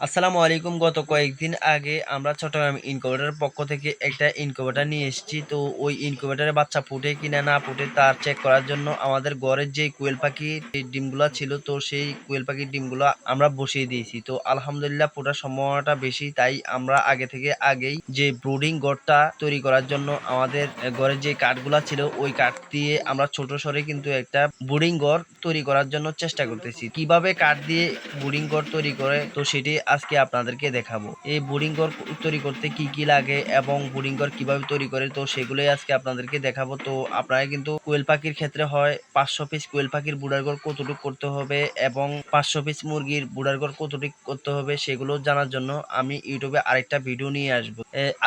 আসসালামু আলাইকুম। গত কয়েকদিন আগে আমরা চট্টগ্রাম ইনকিউবেটরের পক্ষ থেকে একটা ইনকিউবেটর নিয়ে এসেছি। তো ওই ইনকিউবেটরের বাচ্চা ফুটে কিনা না ফুটে তার চেক করার জন্য আমাদের ঘরের যে কোয়েল পাখির ডিমগুলো ছিল, তো সেই কোয়েল পাখির ডিমগুলো আমরা বসিয়ে দিয়েছি। তো আলহামদুলিল্লাহ ফোটার সম্ভাবনাটা বেশি, তাই আমরা আগে থেকে আগেই যে ব্রুডিং ঘরটা তৈরি করার জন্য আমাদের ঘরের যে কাঠগুলা ছিল, ওই কাঠ দিয়ে আমরা ছোট সরে কিন্তু একটা ব্রুডিং ঘর তৈরি করার জন্য চেষ্টা করতেছি। কীভাবে কাঠ দিয়ে বোর্ডিং ঘর তৈরি করে, তো সেটি আজকে আপনাদেরকে দেখাবো। এই বোর্ডিং ঘর তৈরি করতে কি কি লাগে এবং বোর্ডিং ঘর কীভাবে তৈরি করে, তো সেগুলোই আজকে আপনাদেরকে দেখাবো। তো আপনারা কিন্তু কোয়েল পাখির ক্ষেত্রে হয়, পাঁচশো পিস কোয়েল পাখির বুড়ার ঘর কতটুকু করতে হবে এবং পাঁচশো পিস মুরগির বুড়ার ঘর কতটুকু করতে হবে সেগুলো জানার জন্য আমি ইউটিউবে আরেকটা ভিডিও নিয়ে আসব।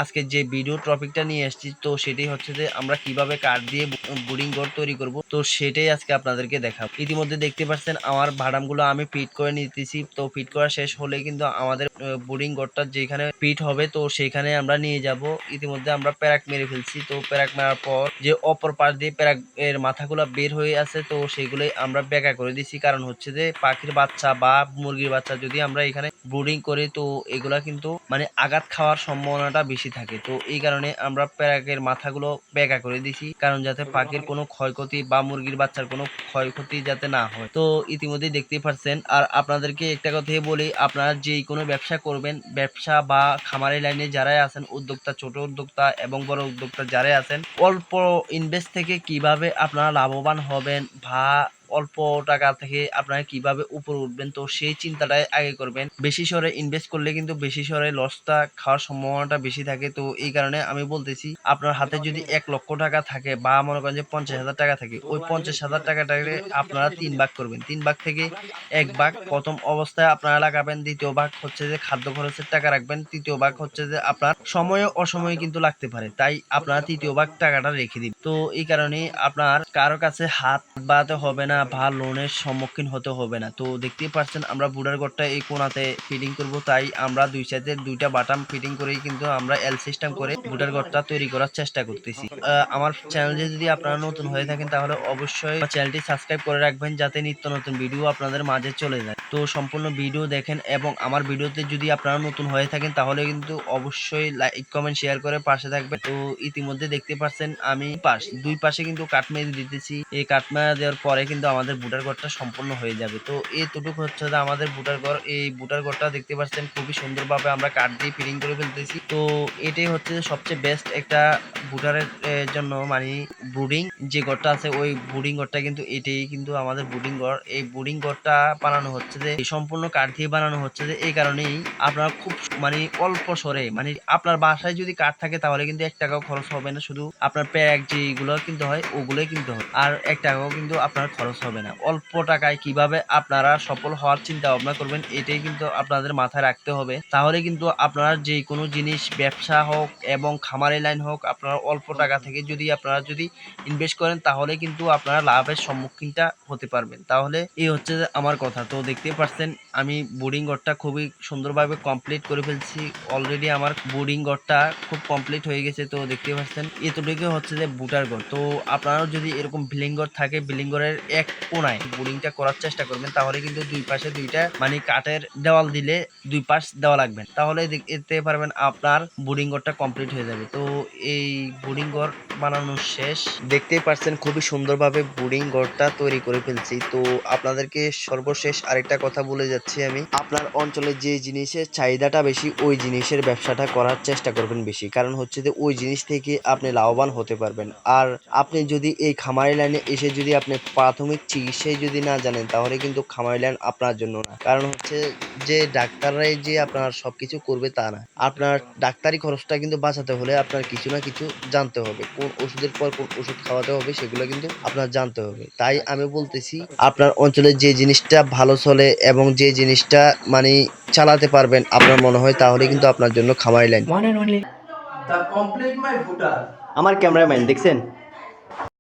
আজকে যে ভিডিও টপিকটা নিয়ে এসেছি, তো সেটি হচ্ছে যে আমরা কীভাবে কাঠ দিয়ে বোর্ডিং ঘর তৈরি করব, তো সেটাই আজকে আপনাদেরকে দেখাবো। ইতিমধ্যে দেখতে পাচ্ছেন আমার ভাড়ামগুলো আমি ফিট করে নিতেছি, তো ফিট করা শেষ হলে কিন্তু আমাদের বোর্ডিং ঘরটা যেখানে পিট হবে, তো সেখানে আমরা নিয়ে যাব। ইতিমধ্যে আমরা প্যারাক মেরে ফেলছি। তো প্যারাক মারার পর যে অপর পাশ দিয়ে প্যারাক এর মাথাগুলো বের হয়ে আছে, তো সেগুলোই আমরা বেকা করে দিছি। কারণ হচ্ছে যে পাখির বাচ্চা বা মুরগির বাচ্চা যদি আমরা এখানে ব্রুডিং করে, তো এগুলা কিন্তু মানে আঘাত খাওয়ার সম্ভাবনাটা বেশি থাকে। তো এই কারণে আমরা প্যারাকের মাথাগুলো বেঁকা করে দিছি, কারণ যাতে পাখির কোনো ক্ষয়ক্ষতি বা মুরগির বাচ্চার কোনো ক্ষয়ক্ষতি যাতে না হয়। তো ইতিমধ্যে দেখতেই পারছেন, আর আপনাদেরকে একটা কথাই বলি, আপনারা যেই কোনো ব্যবসা করবেন, ব্যবসা বা খামারি লাইনে যারাই আছেন, উদ্যোক্তা, ছোট উদ্যোক্তা এবং বড় উদ্যোক্তা যারাই আছেন, অল্প ইনভেস্ট থেকে কীভাবে আপনারা লাভবান হবেন বা অল্প টাকা থেকে আপনারা কীভাবে উপরে উঠবেন, তো সেই চিন্তাটাই আগে করবেন। বেশি সরে ইনভেস্ট করলে কিন্তু বেশি সরে লসটা খাওয়ার সম্ভাবনাটা বেশি থাকে। তো এই কারণে আমি বলতেছি, আপনার হাতে যদি এক লক্ষ টাকা থাকে বা মনে করেন যে পঞ্চাশ হাজার টাকা থাকে, ওই পঞ্চাশ হাজার টাকাটাকে আপনারা তিন ভাগ করবেন। তিন ভাগ থেকে এক ভাগ, প্রথম অবস্থায় আপনারা লাগাবেন। দ্বিতীয় ভাগ হচ্ছে যে খাদ্য খরচের টাকা রাখবেন। তৃতীয় ভাগ হচ্ছে যে আপনার সময়ে অসময়ে কিন্তু লাগতে পারে। তাই আপনারা তৃতীয় ভাগ টাকাটা রেখে দিন। তো এই কারণে আপনার কারও কাছে হাত বাড়াতে হবে না। বা লোনের সম্মুখীন হতে হবে না। তো দেখতেই পাচ্ছেন আমরা বুড়ার ঘরটা এই কোনাতে ফিটিং করব, তাই আমরা দুই সাইডে দুইটা বাটাম ফিটিং করেই কিন্তু আমরা এল সিস্টেম করে বুড়ার ঘরটা তৈরি করার চেষ্টা করতেছি। আমার চ্যানেলে যদি আপনারা নতুন হয়ে থাকেন, তাহলে অবশ্যই চ্যানেলটি সাবস্ক্রাইব করে রাখবেন, যাতে নিত্য নতুন ভিডিও আপনাদের মাঝে চলে যায়। তো সম্পূর্ণ ভিডিও দেখেন এবং আমার ভিডিওতে যদি আপনারা নতুন হয়ে থাকেন, তাহলে কিন্তু অবশ্যই লাইক কমেন্ট শেয়ার করে পাশে থাকবেন। তো ইতিমধ্যে দেখতে পাচ্ছেন আমি পাশ দুই পাশে কিন্তু কাঠ মেরে দিতেছি। এই কাঠ মেরে দেওয়ার পরে কিন্তু আমাদের বুটার ঘরটা সম্পূর্ণ হয়ে যাবে। তো এতটুকু হচ্ছে যে আমাদের বুটার ঘর, এই বুটার ঘরটা দেখতে পাচ্ছেন খুবই সুন্দরভাবে আমরা কাঠ দিয়ে ফিটিং করে ফেলতেছি। তো এটাই হচ্ছে সবচেয়ে বেস্ট একটা বুটারের জন্য মানে ব্রুডিং যে ঘরটা আছে, ওই ব্রুডিং ঘরটা কিন্তু এটাই কিন্তু আমাদের ব্রুডিং ঘর। এই ব্রুডিং ঘরটা বানানো হচ্ছে যে সম্পূর্ণ কাঠ দিয়ে বানানো হচ্ছে যে, এই কারণেই আপনারা খুব মানে অল্প সরে মানে আপনার বাসায় যদি কাঠ থাকে তাহলে কিন্তু এক টাকাও খরচ হবে না। শুধু আপনার প্যাক যেগুলো কিনতে হয়, ওগুলোই কিনতে হয় আর এক টাকাও কিন্তু আপনার খরচ হবে না। অল্প টাকায় কীভাবে আপনারা সফল হওয়ার চিন্তা ভাবনা করবেন, এটাই কিন্তু আপনাদের মাথায় রাখতে হবে। তাহলে কিন্তু আপনারা যে কোনো জিনিস, ব্যবসা হোক এবং খামারি লাইন হোক, আপনারা অল্প টাকা থেকে যদি আপনারা যদি ইনভেস্ট করেন, তাহলে কিন্তু আপনারা লাভের সম্মুখীনটা হতে পারবেন। তাহলে এই হচ্ছে আমার কথা। তো দেখতে পাচ্ছেন আমি বোর্ডিং ঘরটা খুবই সুন্দরভাবে কমপ্লিট করে ফেলছি। অলরেডি আমার বোর্ডিং ঘরটা খুব কমপ্লিট হয়ে গেছে। তো দেখতে পাচ্ছেন এতটুকু হচ্ছে যে বুটার ঘর। তো আপনারাও যদি এরকম বিল্ডিং ঘর থাকে, বিল্ডিং ঘরের এক কোনায়। বোলিংটা করার চেষ্টা করবেন, তাহলে কিন্তু দুই পাশে দুইটা মানে কাঠের দেওয়াল দিলে দুই পাশ দেওয়া লাগবে। তাহলে দেখতে পারবেন আপনার বোর্ডিং ঘরটা কমপ্লিট হয়ে যাবে। তো এই বোর্ডিং ঘর বানানো শেষ। দেখতেই পাচ্ছেন খুবই সুন্দরভাবে বোর্ডিং ঘরটা তৈরি করে ফেলছি। তো আপনাদেরকে সর্বশেষ আরেকটা কথা বলে যাচ্ছি আমি। আপনার অঞ্চলে যে জিনিসের চাহিদাটা বেশি, ওই জিনিসের ব্যবসাটা করার চেষ্টা করবেন বেশি। কারণ হচ্ছে যে, ওই জিনিস থেকে আপনি লাভবান হতে পারবেন। আর আপনি যদি এই খামারি লাইনে এসে যদি আপনি প্রাথমিক চিকিৎসায় যদি না জানেন, তাহলে কিন্তু খামারি লাইন আপনার জন্য না। কারণ হচ্ছে যে, ডাক্তাররাই যে আপনার সবকিছু করবে তা না। আপনার ডাক্তারি খরচটা কিন্তু বাঁচাতে হলে আপনার কিছু না কিছু জানতে হবে। কোন ওষুধের পর কোন ওষুধ খাওয়াতে হবে সেগুলো কিন্তু আপনার জানতে হবে। তাই আমি বলতেছি আপনার অঞ্চলে যে জিনিসটা ভালো চলে এবং যে জিনিসটা মানে চালাতে পারবেন আপনার মনে হয় তাহলে কিন্তু আপনার জন্য খামারি line one and only The complete my footer. আমার ক্যামেরাম্যান দেখছেন?